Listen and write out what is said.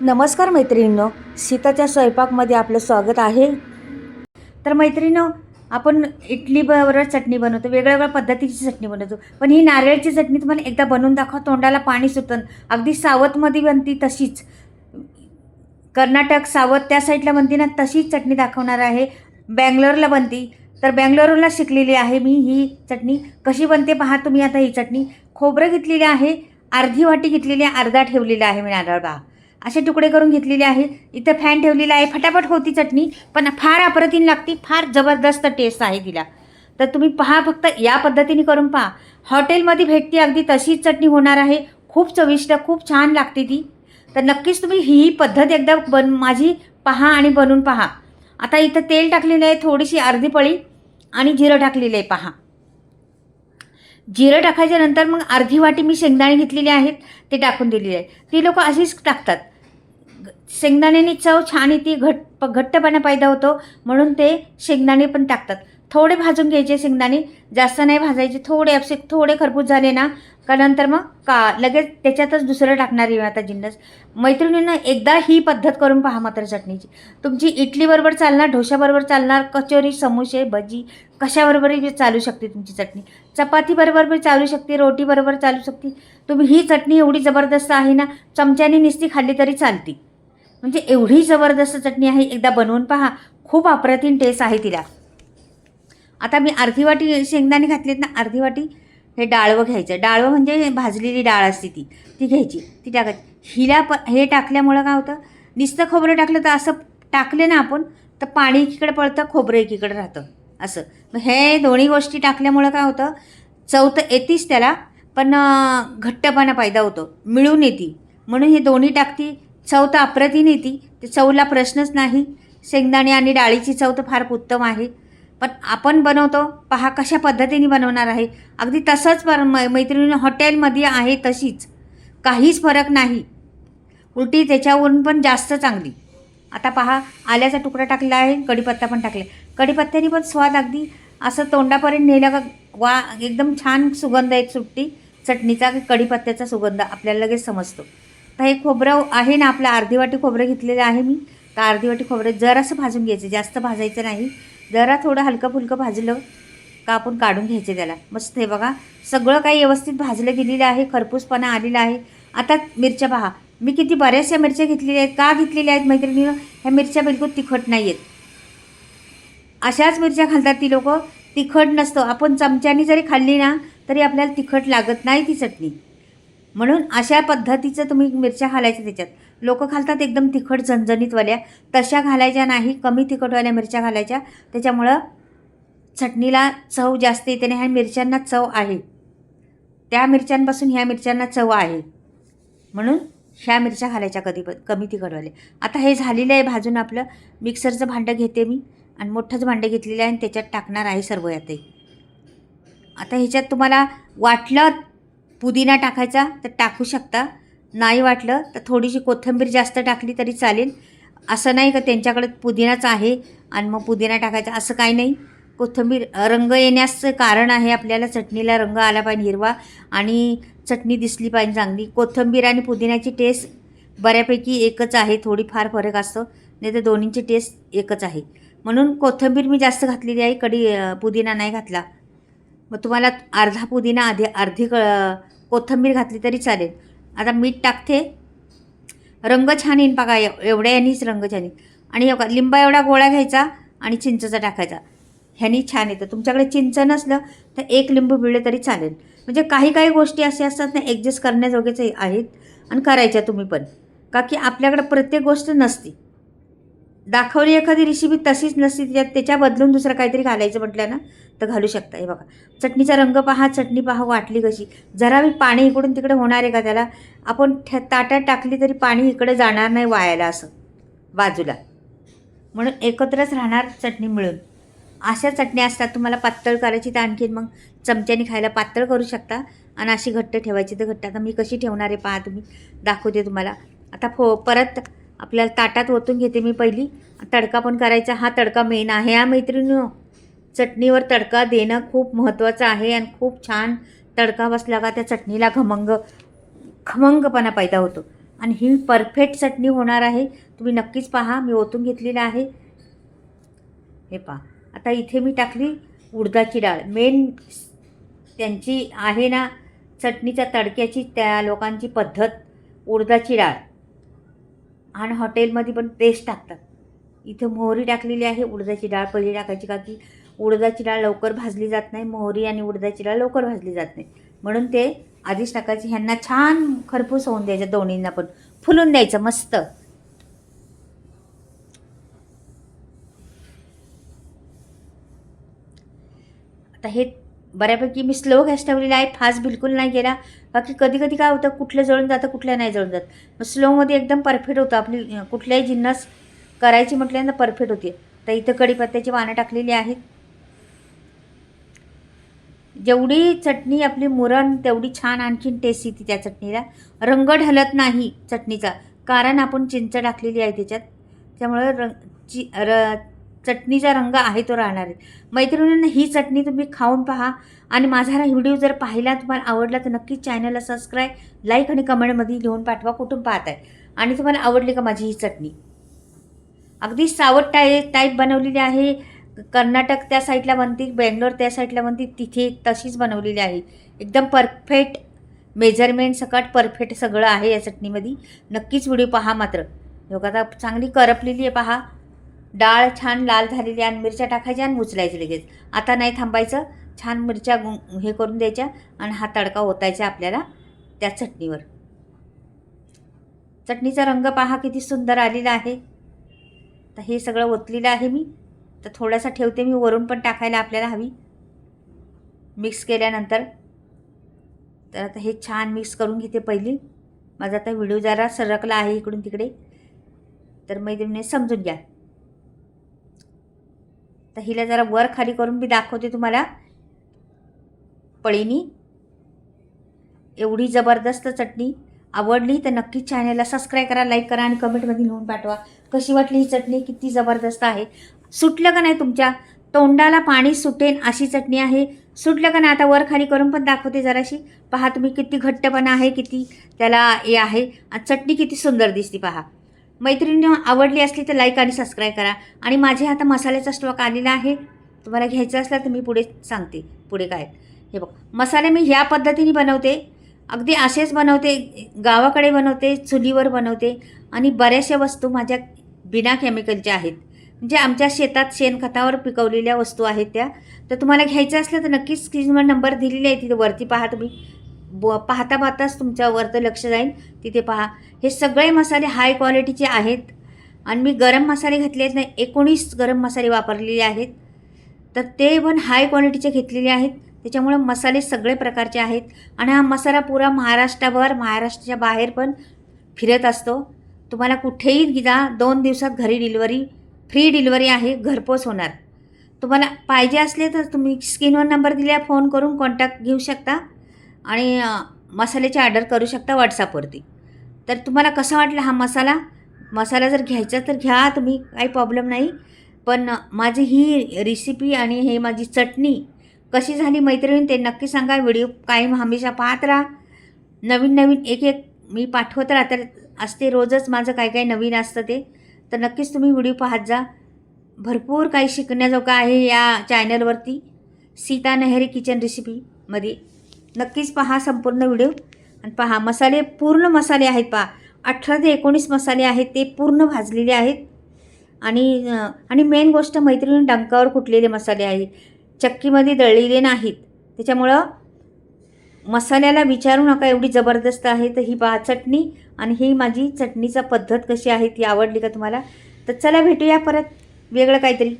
नमस्कार मैत्रिणींनो सीताच्या स्वयंपाकमध्ये आपलं स्वागत आहे. तर मैत्रिणींनो आपण इडली बरोबर चटणी बनवतो वेगळ्या वेगळ्या पद्धतीची चटणी बनवतो. पण ही नारळाची चटणी तुम्हाला एकदा बनवून दाखवा तोंडाला पाणी सुटन. अगदी सावतमध्ये बनती तशीच. कर्नाटक सावत त्या साईडला बनती ना तशीच चटणी दाखवणार आहे. बँगलोरला बनती. तर बँगलोरला शिकलेली आहे मी ही चटणी. कशी बनते पहा तुम्ही आता ही चटणी. खोबरं घेतलेली आहे अर्धी वाटी घेतलेली आहे अर्धा ठेवलेला आहे मी नारळ पहा. असे तुकडे करून घेतलेले आहे इथं फॅन ठेवलेला आहे. फटाफट होती चटणी पण फार अप्रतिम लागते. फार जबरदस्त टेस्ट आहे तिला. तर तुम्ही पहा फक्त या पद्धतीने करून पहा. हॉटेलमध्ये भेटते अगदी तशीच चटणी होणार आहे. खूप चविष्ट खूप छान लागते ती. तर नक्कीच तुम्ही ही पद्धत एकदा बन माझी पहा आणि बनवून पहा. आता इथं तेल टाकलेलं आहे थोडीशी अर्धी पळी आणि जिरं टाकलेलं आहे पहा. जिरं टाकायच्या नंतर मग अर्धी वाटी मी शेंगदाणे घेतलेले आहेत ते टाकून दिलेले आहे ती लोक अशीच टाकतात. शेंगदाण्याने चव छान येते घट घट्टपणा पैदा होतो म्हणून ते शेंगदाणे पण टाकतात. थोडे भाजून घ्यायचे शेंगदाणे. जास्त नाही भाजायचे थोडे असे थोडे खरपूस झाले ना का नंतर मग का लगेच त्याच्यातच दुसरं टाकणार आहे आता जिन्नस. मैत्रिणींना एकदा ही पद्धत करून पहा मात्र चटणीची. तुमची इडलीबरोबर चालणार ढोशाबरोबर चालणार कचोरी समोसे भजी कशाबरोबरही चालू शकते तुमची चटणी? चपातीबरोबर बी चालू शकते रोटीबरोबर चालू शकते. तुम्ही ही चटणी एवढी जबरदस्त आहे ना चमच्याने निस्ती खाल्ली तरी चालते. म्हणजे एवढी जबरदस्त चटणी आहे एकदा बनवून पहा. खूप अप्रतिम टेस्ट आहे तिला. आता मी अर्धी वाटी शेंगदाणे घातलीत ना अर्धी वाटी हे डाळवं घ्यायचं. डाळवं म्हणजे भाजलेली डाळ असते ती ती घ्यायची. ती टाकायची. हिला प हे टाकल्यामुळं काय होतं नुसतं खोबरं टाकलं तर असं टाकले ना आपण तर पाणी एकीकडे पळतं खोबरं एकीकडे राहतं. असं. मग हे दोन्ही गोष्टी टाकल्यामुळं काय होतं चव तर येतीच त्याला पण घट्टपणा पैदा होतो. मिळून येते. म्हणून हे दोन्ही टाकती चव तर अप्रतिम येते. ते चवला प्रश्नच नाही. शेंगदाणे आणि डाळीची चव तर फार उत्तम आहे. पण आपण बनवतो पहा कशा पद्धतीने बनवणार आहे. अगदी तसंच पर मै मैत्रिणी हॉटेलमध्ये आहे तशीच. काहीच फरक नाही. उलटी त्याच्यावरून पण जास्त चांगली. आता पहा आल्याचा तुकडा टाकला आहे कढीपत्ता पण टाकला आहे. कढीपत्त्याने पण स्वाद अगदी असं तोंडापर्यंत नेलं का वा एकदम छान सुगंध आहे सुट्टी. चटणीचा कढीपत्त्याचा सुगंध आपल्याला लगेच समजतो. तर हे खोबरं आहे ना आपलं अर्धी वाटी खोबरं घेतलेलं आहे मी. तर अर्धी वाटी खोबरं जरासं भाजून घ्यायचं जास्त भाजायचं नाही. जरा थोडं हलकं फुलकं भाजलं का आपण काढून घ्यायचे त्याला. मस्त हे बघा सगळं काही व्यवस्थित भाजलं गेलेलं आहे खरपूसपणा आलेला आहे. आता मिरच्या पहा मी किती बऱ्याचशा मिरच्या घेतलेल्या आहेत का घेतलेल्या आहेत मैत्रिणीनं? ह्या मिरच्या बिलकुल तिखट नाही आहेत अशाच मिरच्या घालतात ती लोक तिखट नसतं. आपण चमच्याने जरी खाल्ली ना तरी आपल्याला तिखट लागत नाही ती चटणी. म्हणून अशा पद्धतीचं तुम्ही मिरच्या घालायच्या त्याच्यात. लोक घालतात एकदम तिखट झणझणीतवाल्या. तशा घालायच्या नाही कमी तिखटवाल्या मिरच्या घालायच्या. त्याच्यामुळं चटणीला चव जास्त येते आणि ह्या मिरच्यांना चव आहे. त्या मिरच्यांपासून ह्या मिरच्यांना चव आहे. म्हणून ह्या मिरच्या घालायच्या कधी पण कमी तिखटवाले आता हे झालेलं आहे भाजून आपलं. मिक्सरचं भांडं घेते मी. आणि मोठंच भांडं घेतलेलं आहे आणि त्याच्यात टाकणार आहे सर्व यातही आता ह्याच्यात तुम्हाला वाटलं पुदिना टाकायचा तर टाकू शकता. नाही वाटलं तर थोडीशी कोथिंबीर जास्त टाकली तरी चालेल. असं नाही का त्यांच्याकडे पुदिनाच आहे आणि मग पुदिना टाकायचा. असं काही नाही. कोथिंबीर रंग येण्याचं कारण आहे आपल्याला. चटणीला रंग आला पाहिजे हिरवा आणि चटणी दिसली पाहिजे चांगली. कोथिंबीर आणि पुदिन्याची टेस्ट बऱ्यापैकी एकच आहे. थोडीफार फरक असतो. नाही तर दोन्हींची टेस्ट एकच आहे. म्हणून कोथिंबीर मी जास्त घातलेली आहे. कडी पुदिना नाही घातला. मग तुम्हाला अर्धा पुदिना आधी अर्धी क कोथिंबीर घातली तरी चालेल. आता मीठ टाकते. रंग छान येईन बघा एव- एवढ्या यांनीच रंग छान येईल आणि बघा, लिंबा एवढा गोळा घ्यायचा आणि चिंचचा टाकायचा. ह्यानी छान येतं. तुमच्याकडे चिंच नसलं तर एक लिंबू पिळले तरी चालेल. म्हणजे काही काही गोष्टी असे असतात ना ॲडजस्ट करण्याजोगेच आहेत आणि करायच्या तुम्ही पण. का की आपल्याकडे प्रत्येक गोष्ट नसती. दाखवली एखादी रेसिपी तशीच नसती त्याच्यात त्याच्या बदलून दुसरं काहीतरी घालायचं म्हटलं ना तर घालू शकता. हे बघा. चटणीचा रंग पहा चटणी पहा वाटली कशी. जरा मी पाणी इकडून तिकडे होणार आहे का त्याला? आपण ठ्या ताटात टाकली तरी पाणी इकडे जाणार नाही वायाला असं बाजूला. म्हणून एकत्रच राहणार चटणी मिळून. अशा चटण्या असतात तुम्हाला पातळ करायची तर आणखीन मग चमच्याने खायला पातळ करू शकता. आणि अशी घट्ट ठेवायची तर घट्ट. आता मी कशी ठेवणार आहे पहा तुम्ही. दाखवते तुम्हाला. आता फो परत आपल्याला ताटात ओतून घेते मी पहिली. तडका पण करायचा. हा तडका मेन आहे. हा मैत्रिणी चटणीवर तडका देणं खूप महत्त्वाचं आहे आणि खूप छान तडका बसला का त्या चटणीला खमंग खमंगपणा पैदा होतो. आणि ही परफेक्ट चटणी होणार आहे. तुम्ही नक्कीच पहा. मी ओतून घेतलेलं आहे. हे पहा. आता इथे मी टाकली उडदाची डाळ. मेन त्यांची आहे ना चटणीच्या तडक्याची त्या लोकांची पद्धत उडदाची डाळ. आणि हॉटेलमध्ये पण पेस्ट टाकतात. इथं मोहरी टाकलेली आहे उडदाची डाळ पहिली टाकायची का की उडदाची डाळ लवकर भाजली जात नाही मोहरी आणि उडदाची डाळ लवकर भाजली जात नाही. म्हणून ते आधीच टाकायचे ह्यांना छान खरपूस होऊन द्यायचं दोन्हींना पण. फुलून द्यायचं मस्त. आता हे बऱ्यापैकी मी स्लो गॅस ठेवलेला आहे फास्ट बिलकुल नाही गेला. बाकी कधी कधी काय होतं कुठलं जळून जातं कुठलं नाही जळून जात. मग स्लोमध्ये एकदम परफेक्ट होतं. आपली कुठल्याही जिन्नस करायची म्हटल्यानंतर परफेक्ट होते. तर इथं कढीपत्त्याची पानं टाकलेली आहेत जेवढी चटणी आपली मुरण तेवढी छान आणखीन टेस्ट येते त्या चटणीला. रंग ढलत नाही चटणीचा. कारण आपण चिंच टाकलेली आहे त्याच्यात. त्यामुळं रंग ची र चटणीचा रंग आहे तो राहणार आहे. मैत्रिणींना ही चटणी तुम्ही खाऊन पहा. आणि माझा हा व्हिडिओ जर पाहिला तुम्हाला आवडला तर नक्कीच चॅनलला सबस्क्राईब लाईक आणि कमेंटमध्ये लिहून पाठवा कुठून पाहत आहे आणि तुम्हाला आवडली का माझी ही चटणी? अगदी सावट टाय टाईप बनवलेली आहे. कर्नाटक त्या साईडला बनते बेंगलोर त्या साईडला बनते तिथे तशीच बनवलेली आहे. एकदम परफेक्ट मेजरमेंट सकट परफेक्ट सगळं आहे या चटणीमध्ये. नक्कीच व्हिडिओ पहा मात्र. योगा आता चांगली करपलेली आहे पहा. डाळ छान लाल झालेली आणि मिरच्या टाकायच्या आणि उचलायचं लगेच. आता नाही थांबायचं. छान मिरच्या गु- हे करून द्यायच्या आणि हा तडका ओतायचा आपल्याला त्या चटणीवर. चटणीचा रंग पहा किती सुंदर आलेला आहे. तर हे सगळं ओतलेलं आहे मी. तर थोडासा ठेवते मी वरून पण टाकायला आपल्याला हवी. मिक्स केल्यानंतर. तर आता हे छान मिक्स करून घेते पहिली. माझा आता व्हिडिओ जरा सरकला आहे इकडून तिकडे. तर मैत्रिणी समजून घ्या. तर हिला जरा वर खाली करून मी दाखवते तुम्हाला. पळीनी. एवढी जबरदस्त चटणी आवडली तर नक्कीच चॅनलला सबस्क्राईब करा लाईक करा आणि कमेंटमध्ये लिहून पाठवा. कशी वाटली ही चटणी? किती जबरदस्त आहे. सुटलं का नाही तुमच्या? तोंडाला पाणी सुटेन अशी चटणी आहे. सुटलं का नाही? आता वर खाली करून पण दाखवते जराशी. पहा तुम्ही किती घट्टपणा आहे किती त्याला हे आहे. आणि चटणी किती सुंदर दिसते पहा. मैत्रिणी आवडली असली तर लाईक आणि सबस्क्राईब करा. आणि माझे आता मसाल्याचा स्टॉक आलेला आहे. तुम्हाला घ्यायचा असला तर मी पुढे सांगते. पुढे काय? हे बघ. मसाले मी ह्या पद्धतीने बनवते. अगदी असेच बनवते. गावाकडे बनवते चुलीवर बनवते. आणि बऱ्याचशा वस्तू माझ्या बिना केमिकलच्या आहेत. म्हणजे आमच्या शेतात शेणखतावर पिकवलेल्या वस्तू आहेत त्या. तर तुम्हाला घ्यायचं असलं तर नक्कीच स्क्रीनवर नंबर दिलेले आहे. तिथे वरती पहा तुम्ही. ब पाहता पाहताच तुमच्यावर तर लक्ष जाईल. तिथे पहा. हे सगळे मसाले हाय क्वालिटीचे आहेत. आणि मी गरम मसाले घातले आहेत नाही एकोणीस गरम मसाले वापरलेले आहेत. तर ते पण हाय क्वालिटीचे घेतलेले आहेत. त्याच्यामुळे मसाले सगळे प्रकारचे आहेत. आणि हा मसाला पुरा महाराष्ट्राभर महाराष्ट्राच्या बाहेर पण फिरत असतो. तुम्हाला कुठेही जा दोन दिवसात घरी डिलिव्हरी फ्री डिलिव्हरी आहे घरपोच होणार. तुम्हाला पाहिजे असले तर तुम्ही स्क्रीनवर नंबर दिल्या फोन करून कॉन्टॅक्ट घेऊ शकता. आणि मसाल्याची ऑर्डर करू शकता व्हॉट्सअपवरती तर तुम्हाला कसा वाटला हा मसाला? मसाला जर घ्यायचा तर घ्या तुम्ही काही प्रॉब्लेम नाही. पण माझी ही रेसिपी आणि हे माझी चटणी कशी झाली मैत्रिणी ते नक्की सांगा. व्हिडिओ कायम हमेशा पाहत राहा. नवीन नवीन एक एक मी पाठवत राहते असते रोजच. माझं काय काय नवीन असतं ते. तर नक्कीच तुम्ही व्हिडिओ पाहत जा. भरपूर काही शिकण्याजोगं आहे या चॅनलवरती सीता नेहरी किचन रेसिपीमध्ये नक्कीच पहा संपूर्ण व्हिडिओ. आणि पहा मसाले पूर्ण मसाले आहेत पहा. अठरा ते एकोणीस मसाले आहेत ते पूर्ण भाजलेले आहेत. आणि आणि मेन गोष्ट मैत्रिणी डंकावर कुटलेले मसाले आहेत. चक्कीमध्ये दळलेले नाहीत. त्याच्यामुळं मसाल्याला विचारू नका एवढी जबरदस्त आहे. तर ही पहा चटणी. आणि ही माझी चटणीचा पद्धत कशी आहे ती आवडली का तुम्हाला? तर चला भेटूया परत. वेगळं काहीतरी.